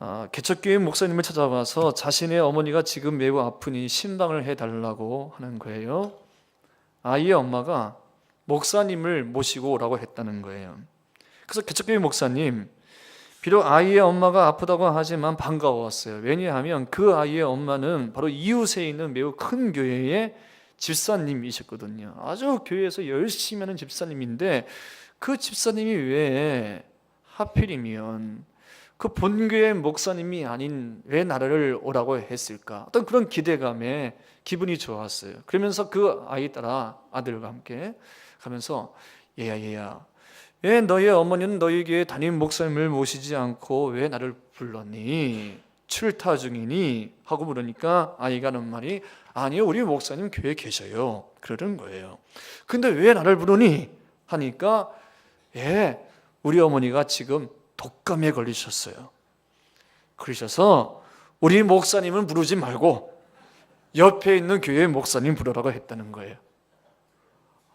아, 개척교회 목사님을 찾아와서 자신의 어머니가 지금 매우 아프니 신방을 해달라고 하는 거예요. 아이의 엄마가 목사님을 모시고 오라고 했다는 거예요. 그래서 개척교회 목사님, 비록 아이의 엄마가 아프다고 하지만 반가웠어요. 왜냐하면 그 아이의 엄마는 바로 이웃에 있는 매우 큰 교회의 집사님이셨거든요. 아주 교회에서 열심히 하는 집사님인데 그 집사님이 왜 하필이면 그 본교의 목사님이 아닌 왜 나를 오라고 했을까? 어떤 그런 기대감에 기분이 좋았어요. 그러면서 그 아이 따라 아들과 함께 가면서 얘야 얘야 왜 너희 어머니는 너희 교회 담임 목사님을 모시지 않고 왜 나를 불렀니? 출타 중이니? 하고 물으니까 아이가 하는 말이 아니요 우리 목사님 교회에 계셔요 그러는 거예요 근데 왜 나를 부르니? 하니까 예 우리 어머니가 지금 독감에 걸리셨어요. 그러셔서 우리 목사님은 부르지 말고 옆에 있는 교회 목사님 부르라고 했다는 거예요.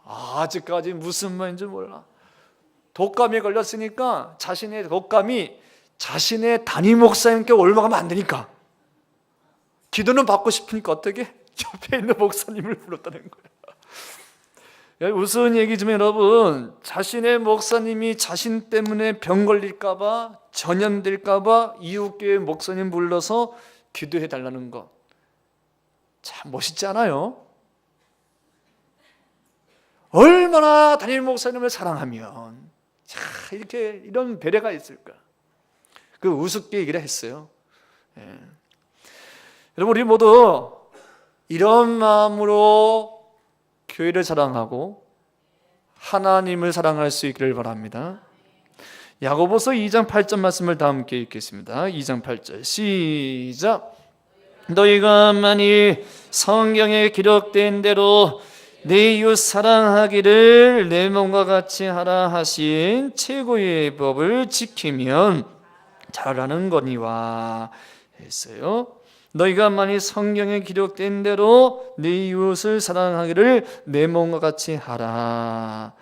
아직까지 무슨 말인지 몰라. 독감에 걸렸으니까 자신의 독감이 자신의 담임 목사님께 올라가면 안 되니까. 기도는 받고 싶으니까 어떻게? 옆에 있는 목사님을 불렀다는 거예요. 우스운 얘기지만 여러분 자신의 목사님이 자신 때문에 병 걸릴까봐 전염될까봐 이웃교회 목사님 불러서 기도해 달라는 것 참 멋있지 않아요? 얼마나 담임 목사님을 사랑하면 자, 이렇게 이런 배려가 있을까? 그 우습게 얘기를 했어요. 예. 여러분 우리 모두 이런 마음으로 교회를 사랑하고 하나님을 사랑할 수 있기를 바랍니다. 야고보서 2장 8절 말씀을 다 함께 읽겠습니다. 2장 8절 시작. 너희가 만일 성경에 기록된 대로 내 이웃 사랑하기를 내 몸과 같이 하라 하신 최고의 법을 지키면 잘하는 거니와 했어요. 너희가 만일 성경에 기록된 대로 내 이웃을 사랑하기를 내 몸과 같이 하라.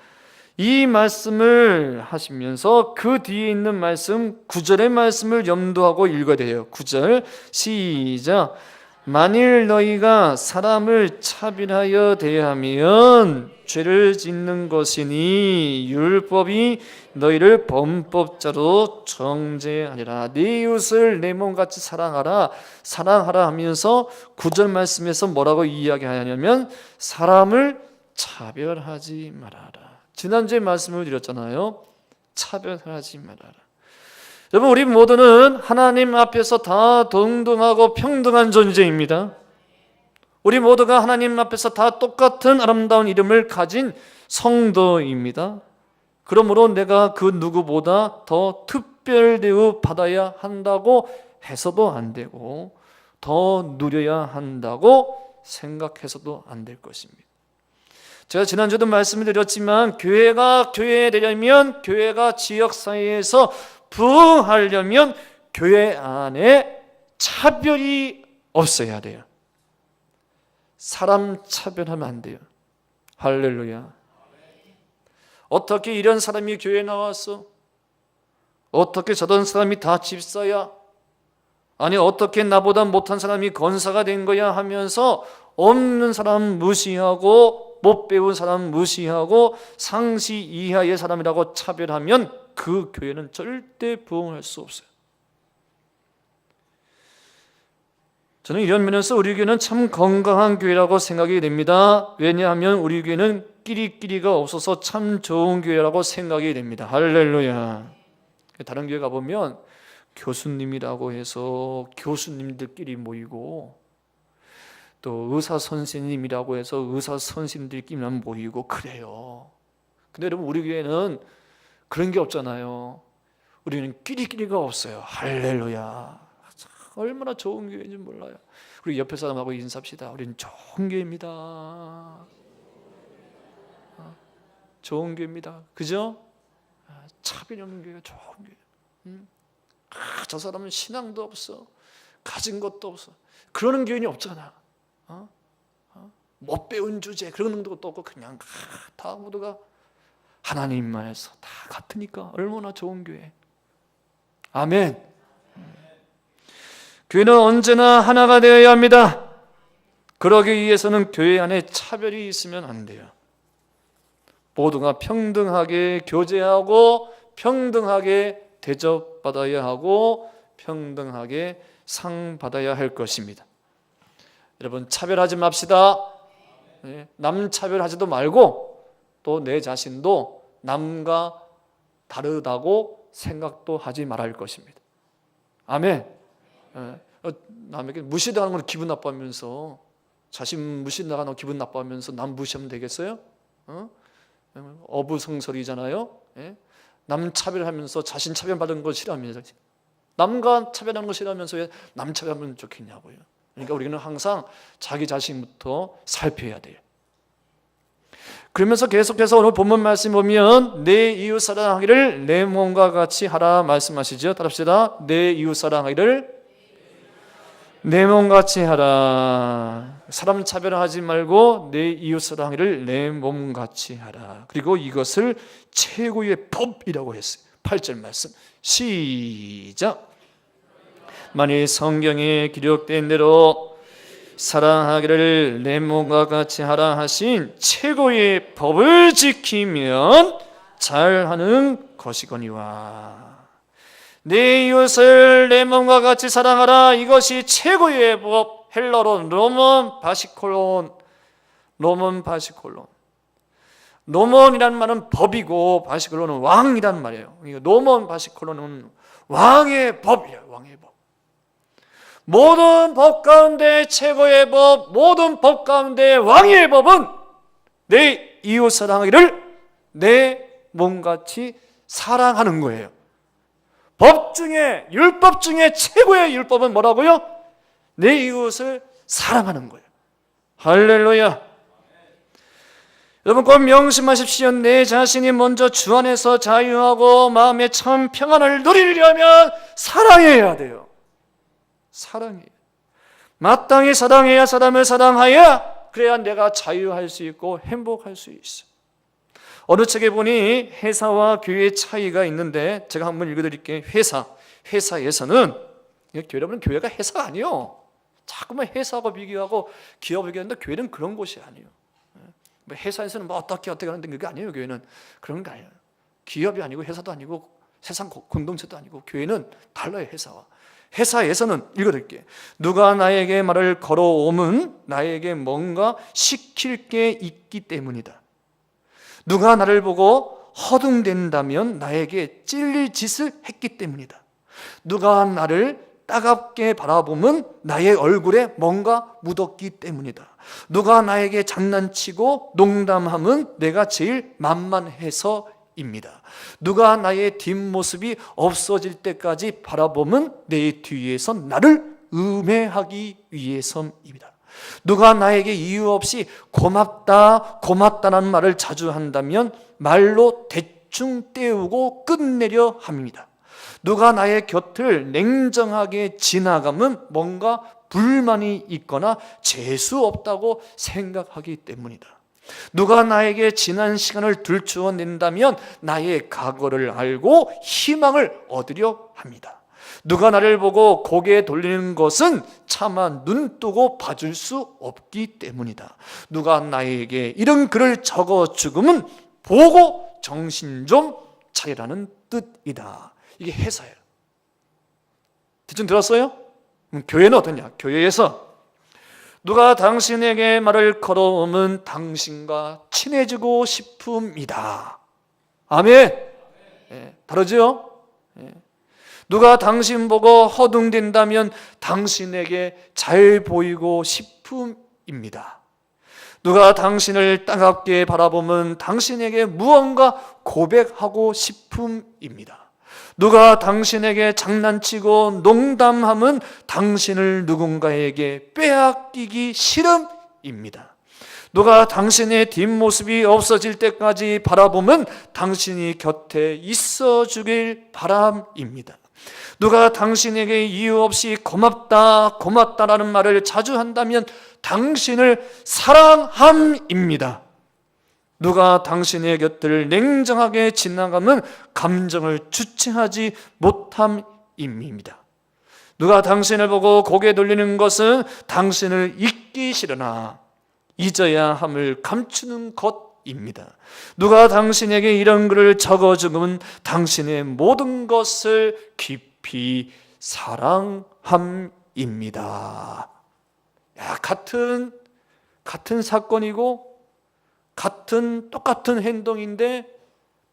이 말씀을 하시면서 그 뒤에 있는 말씀 9절의 말씀을 염두하고 읽어야 돼요. 9절 시작. 만일 너희가 사람을 차별하여 대하면 죄를 짓는 것이니 율법이 너희를 범법자로 정죄하리라. 네 이웃을 내 몸같이 사랑하라 사랑하라 하면서 구절 말씀에서 뭐라고 이야기하냐면 사람을 차별하지 말아라. 지난주에 말씀을 드렸잖아요. 차별하지 말아라 여러분 우리 모두는 하나님 앞에서 다 동등하고 평등한 존재입니다. 우리 모두가 하나님 앞에서 다 똑같은 아름다운 이름을 가진 성도입니다. 그러므로 내가 그 누구보다 더 특별 대우 받아야 한다고 해서도 안 되고 더 누려야 한다고 생각해서도 안 될 것입니다. 제가 지난주도 말씀을 드렸지만 교회가 교회 되려면 교회가 지역 사회에서 부흥하려면 교회 안에 차별이 없어야 돼요. 사람 차별하면 안 돼요. 할렐루야. 어떻게 이런 사람이 교회에 나왔어? 어떻게 저런 사람이 다 집사야? 아니 어떻게 나보다 못한 사람이 권사가 된 거야 하면서 없는 사람 무시하고 못 배운 사람 무시하고 상시 이하의 사람이라고 차별하면 그 교회는 절대 부흥할 수 없어요. 저는 이런 면에서 우리 교회는 참 건강한 교회라고 생각이 됩니다. 왜냐하면 우리 교회는 끼리끼리가 없어서 참 좋은 교회라고 생각이 됩니다. 할렐루야. 다른 교회 가보면 교수님이라고 해서 교수님들끼리 모이고 또 의사 선생님이라고 해서 의사 선생님들끼리만 모이고 그래요. 근데 여러분 우리 교회는 그런 게 없잖아요. 우리는 끼리끼리가 없어요. 할렐루야. 얼마나 좋은 교회인지 몰라요. 우리 옆에 사람하고 인사합시다. 우리는 좋은 교회입니다. 어? 좋은 교회입니다. 그죠? 아, 차별이 없는 교회가 좋은 교회. 음? 아, 저 사람은 신앙도 없어. 가진 것도 없어. 그러는 교인이 없잖아. 어? 어? 못 배운 주제 그런 것도 없고 그냥 다 모두가 하나님만에서 다 같으니까 얼마나 좋은 교회. 아멘. 교회는 언제나 하나가 되어야 합니다. 그러기 위해서는 교회 안에 차별이 있으면 안 돼요. 모두가 평등하게 교제하고 평등하게 대접받아야 하고 평등하게 상 받아야 할 것입니다. 여러분 차별하지 맙시다. 예, 남 차별하지도 말고 또 내 자신도 남과 다르다고 생각도 하지 말아야 할 것입니다. 아멘. 예, 어, 남에게 무시당하는 건 기분 나빠하면서 자신 무시당하는 거 기분 나빠하면서 남 무시하면 되겠어요? 어? 어부성설이잖아요. 예? 남 차별하면서 자신 차별받은 거 싫어합니다. 남과 차별하는 거 싫어하면서 왜 남 차별하면 좋겠냐고요. 그러니까 우리는 항상 자기 자신부터 살펴야 돼요. 그러면서 계속해서 오늘 본문 말씀 보면 내 이웃 사랑하기를 내 몸과 같이 하라 말씀하시죠. 따라합시다. 내 이웃 사랑하기를 내 몸같이 하라. 사람 차별하지 말고 내 이웃 사랑하기를 내 몸같이 하라. 그리고 이것을 최고의 법이라고 했어요. 8절 말씀. 시작. 만일 성경에 기록된 대로 사랑하기를 내 몸과 같이 하라 하신 최고의 법을 지키면 잘하는 것이거니와 내 이웃을 내 몸과 같이 사랑하라 이것이 최고의 법 헬러로 로몬 바시콜론 로몬 바시콜론 노몬이란 말은 법이고 바시콜론은 왕이란 말이에요. 노몬 바시콜론은 왕의 법이에요. 왕의 법. 모든 법 가운데 최고의 법, 모든 법 가운데 왕의 법은 내 이웃 사랑하기를 내 몸같이 사랑하는 거예요. 법 중에 율법 중에 최고의 율법은 뭐라고요? 내 이웃을 사랑하는 거예요. 할렐루야. 여러분 꼭 명심하십시오. 내 자신이 먼저 주 안에서 자유하고 마음의 참 평안을 누리려면 사랑해야 돼요. 사랑해. 마땅히 사랑해야 사람을 사랑하여 그래야 내가 자유할 수 있고 행복할 수 있어. 어느 책에 보니 회사와 교회의 차이가 있는데 제가 한번 읽어드릴게요. 회사, 회사에서는 여러분 교회가 회사가 아니요. 자꾸만 회사하고 비교하고 기업 비교하는데 교회는 그런 곳이 아니에요. 뭐 회사에서는 뭐 어떻게 어떻게 하는데 그게 아니에요. 교회는 그런 거 아니에요. 기업이 아니고 회사도 아니고 세상 공동체도 아니고 교회는 달라요. 회사와. 회사에서는 읽어드릴게. 누가 나에게 말을 걸어오면 나에게 뭔가 시킬 게 있기 때문이다. 누가 나를 보고 허둥댄다면 나에게 찔릴 짓을 했기 때문이다. 누가 나를 따갑게 바라보면 나의 얼굴에 뭔가 묻었기 때문이다. 누가 나에게 장난치고 농담하면 내가 제일 만만해서 입니다. 누가 나의 뒷모습이 없어질 때까지 바라보면 내 뒤에서 나를 음해하기 위해서입니다. 누가 나에게 이유 없이 고맙다, 고맙다는 말을 자주 한다면 말로 대충 때우고 끝내려 합니다. 누가 나의 곁을 냉정하게 지나가면 뭔가 불만이 있거나 재수 없다고 생각하기 때문이다. 누가 나에게 지난 시간을 들추어 낸다면 나의 과거를 알고 희망을 얻으려 합니다. 누가 나를 보고 고개 돌리는 것은 차마 눈 뜨고 봐줄 수 없기 때문이다. 누가 나에게 이런 글을 적어 죽으면 보고 정신 좀 차리라는 뜻이다. 이게 회사예요. 대충 들었어요? 교회는 어떠냐? 교회에서 누가 당신에게 말을 걸어오면 당신과 친해지고 싶음이다. 아멘. 예, 다르죠? 예. 누가 당신 보고 허둥댄다면 당신에게 잘 보이고 싶음입니다. 누가 당신을 따갑게 바라보면 당신에게 무언가 고백하고 싶음입니다. 누가 당신에게 장난치고 농담하면 당신을 누군가에게 빼앗기기 싫음입니다. 누가 당신의 뒷모습이 없어질 때까지 바라보면 당신이 곁에 있어 주길 바람입니다. 누가 당신에게 이유 없이 고맙다, 고맙다라는 말을 자주 한다면 당신을 사랑함입니다. 누가 당신의 곁을 냉정하게 지나가면 감정을 주체하지 못함입니다. 누가 당신을 보고 고개 돌리는 것은 당신을 잊기 싫으나 잊어야 함을 감추는 것입니다. 누가 당신에게 이런 글을 적어 주면 당신의 모든 것을 깊이 사랑함입니다. 야, 같은 같은 사건이고 같은 똑같은 행동인데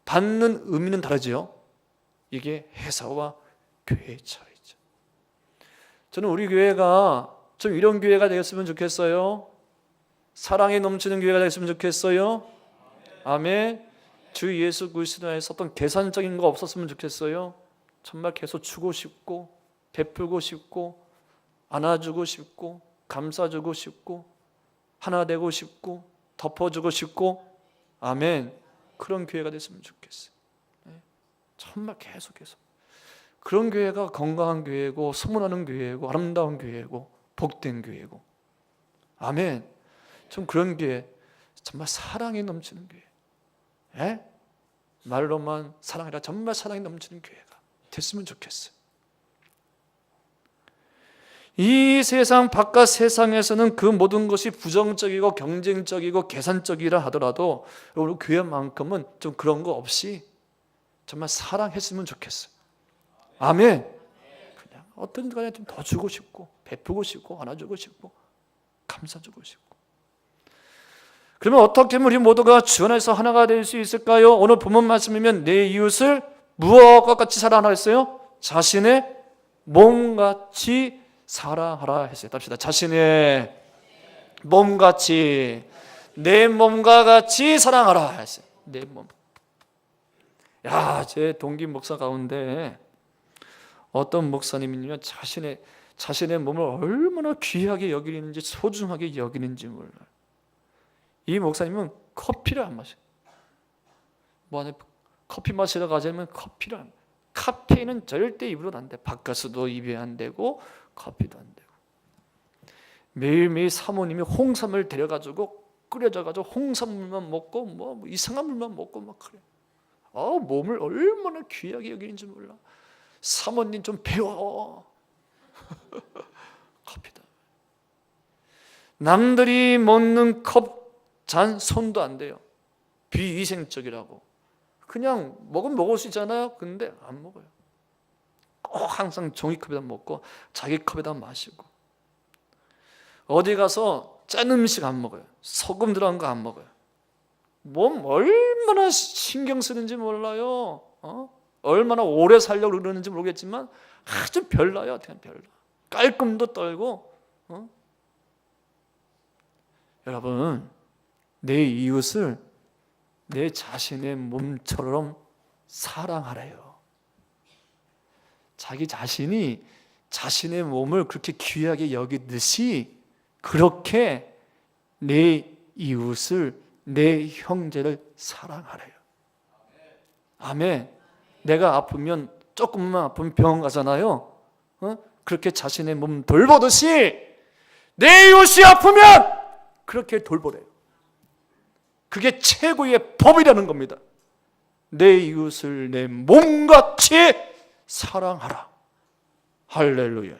받는 의미는 다르죠. 이게 회사와 교회의 차이죠. 저는 우리 교회가 좀 이런 교회가 되었으면 좋겠어요. 사랑에 넘치는 교회가 되었으면 좋겠어요. 아멘. 주 예수 그리스도에서 어떤 계산적인 거 없었으면 좋겠어요. 정말 계속 주고 싶고 베풀고 싶고 안아주고 싶고 감싸주고 싶고 하나 되고 싶고 덮어주고 싶고 아멘 그런 교회가 됐으면 좋겠어요. 네. 정말 계속 계속 그런 교회가 건강한 교회고 소문나는 교회고 아름다운 교회고 복된 교회고 아멘 좀 그런 교회 정말 사랑이 넘치는 교회 예? 말로만 사랑이라 정말 사랑이 넘치는 교회가 됐으면 좋겠어요. 이 세상 바깥 세상에서는 그 모든 것이 부정적이고 경쟁적이고 계산적이라 하더라도 우리 교회만큼은 좀 그런 거 없이 정말 사랑했으면 좋겠어요. 아멘. 그냥 어떤 간에 좀 더 주고 싶고 베푸고 싶고 안아주고 싶고 감싸주고 싶고. 그러면 어떻게 우리 모두가 주 안에서 하나가 될 수 있을까요? 오늘 본문 말씀이면 내 이웃을 무엇과 같이 사랑하라 했어요? 자신의 몸같이 사랑하라 했어요. 답시다. 자신의 몸같이 내 몸과 같이 사랑하라 했어요. 내 몸. 야, 제 동기 목사 가운데 어떤 목사님이냐 자신의 자신의 몸을 얼마나 귀하게 여기는지 소중하게 여기는지 몰라요. 이 목사님은 커피를 안 마셔. 뭐 안에 커피 마시러 가자면 커피를 안. 카페인은 절대 입으로 안 돼. 바카스도 입에 안 되고 커피도 안 되고. 매일매일 사모님이 홍삼을 데려가지고 끓여져가지고 홍삼물만 먹고 뭐 이상한 물만 먹고 막 그래. 아 몸을 얼마나 귀하게 여기는지 몰라. 사모님 좀 배워. 커피다. 남들이 먹는 컵 잔 손도 안 돼요. 비위생적이라고. 그냥 먹으면 먹을 수 있잖아요. 근데 안 먹어요. 꼭 항상 종이컵에다 먹고 자기 컵에다 마시고. 어디 가서 짠 음식 안 먹어요. 소금 들어간 거 안 먹어요. 몸 얼마나 신경 쓰는지 몰라요. 어? 얼마나 오래 살려고 그러는지 모르겠지만 아주 별나요. 그냥 별나. 깔끔도 떨고. 어? 여러분, 내 이웃을 내 자신의 몸처럼 사랑하래요. 자기 자신이 자신의 몸을 그렇게 귀하게 여기듯이 그렇게 내 이웃을 내 형제를 사랑하래요. 아멘. 내가 아프면 조금만 아프면 병원 가잖아요. 어? 그렇게 자신의 몸 돌보듯이 내 이웃이 아프면 그렇게 돌보래요. 그게 최고의 법이라는 겁니다. 내 이웃을 내 몸같이 사랑하라. 할렐루야.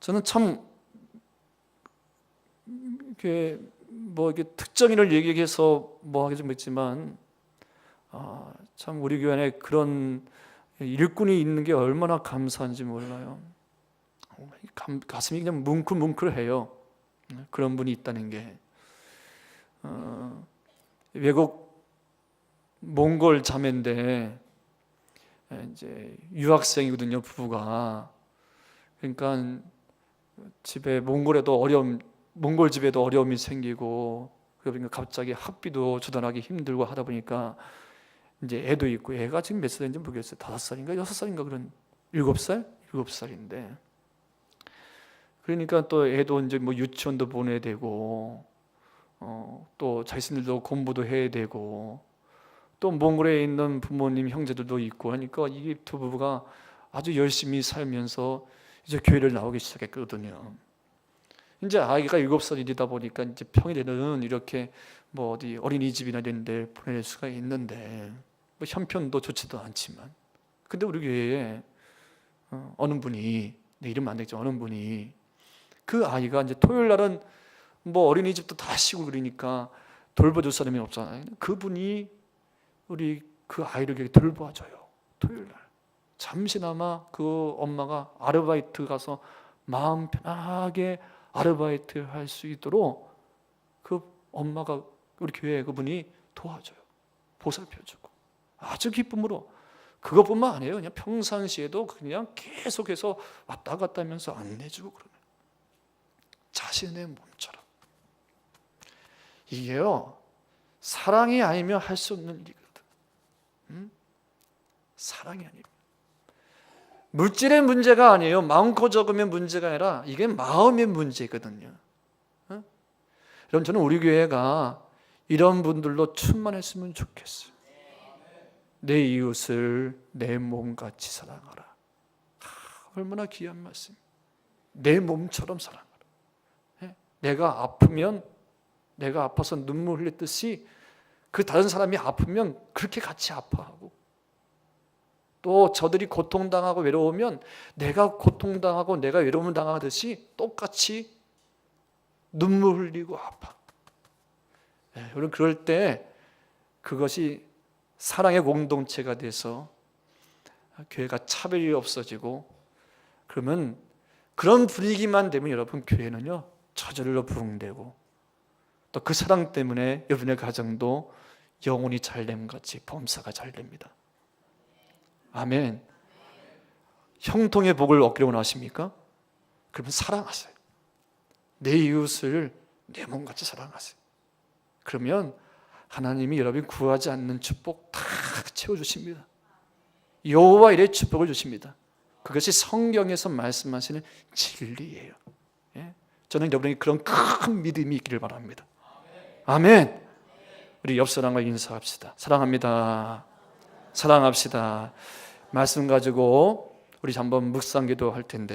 저는 참 이게 뭐 이게 특정인을 얘기해서 뭐 하기 좀 있지만 아, 참 우리 교회 안에 그런 일꾼이 있는 게 얼마나 감사한지 몰라요. 감, 가슴이 그냥 뭉클뭉클해요. 그런 분이 있다는 게 어, 외국 몽골 자매인데 이제 유학생이거든요 부부가. 그러니까 집에 몽골에도 어려움 몽골 집에도 어려움이 생기고 그러니까 갑자기 학비도 주단하기 힘들고 하다 보니까 이제 애도 있고 애가 지금 몇 살인지 모르겠어요. 다섯 살인가 여섯 살인가 그런 일곱 살? 일곱 살인데. 그러니까 또 애도 이제 뭐 유치원도 보내야 되고 어, 또 자신들도 공부도 해야 되고 또 몽골에 있는 부모님 형제들도 있고 하니까 이 두 부부가 아주 열심히 살면서 이제 교회를 나오기 시작했거든요. 이제 아이가 일곱 살이다 보니까 이제 평일에는 이렇게 뭐 어디 어린이집이나 이런 데 보낼 수가 있는데 뭐 형편도 좋지도 않지만 근데 우리 교회에 어, 어느 분이 내 이름 안 되겠죠. 어느 분이 그 아이가 이제 토요일 날은 뭐 어린이집도 다 쉬고 그러니까 돌봐줄 사람이 없잖아요. 그분이 우리 그 아이를 돌봐줘요. 토요일 날 잠시나마 그 엄마가 아르바이트 가서 마음 편하게 아르바이트 할 수 있도록 그 엄마가 우리 교회 그분이 도와줘요. 보살펴주고 아주 기쁨으로 그것뿐만 아니에요. 그냥 평상시에도 그냥 계속해서 왔다 갔다 하면서 안내주고 그러면 자신의 몸처럼 이게요 사랑이 아니면 할 수 없는 일이거든. 음? 사랑이 아니면 물질의 문제가 아니에요. 많고 적으면 문제가 아니라 이게 마음의 문제거든요. 어? 여러분 저는 우리 교회가 이런 분들로 충만했으면 좋겠어요. 내 이웃을 내 몸같이 사랑하라. 아, 얼마나 귀한 말씀. 내 몸처럼 사랑하라. 예? 내가 아프면 내가 아파서 눈물 흘렸듯이 그 다른 사람이 아프면 그렇게 같이 아파하고 또 저들이 고통당하고 외로우면 내가 고통당하고 내가 외로움을 당하듯이 똑같이 눈물 흘리고 아파. 예, 여러분 그럴 때 그것이 사랑의 공동체가 돼서 교회가 차별이 없어지고 그러면 그런 분위기만 되면 여러분 교회는요 저절로 부흥되고 또 그 사랑 때문에 여러분의 가정도 영혼이 잘됨 같이 범사가 잘 됩니다. 아멘. 형통의 복을 얻기를 원하십니까? 그러면 사랑하세요. 내 이웃을 내 몸같이 사랑하세요. 그러면 하나님이 여러분이 구하지 않는 축복 다 채워주십니다. 여호와 이래 축복을 주십니다. 그것이 성경에서 말씀하시는 진리예요. 예? 저는 여러분이 그런 큰 믿음이 있기를 바랍니다. 아멘. 우리 옆 사람과 인사합시다. 사랑합니다. 사랑합시다. 말씀 가지고 우리 한번 묵상기도 할 텐데.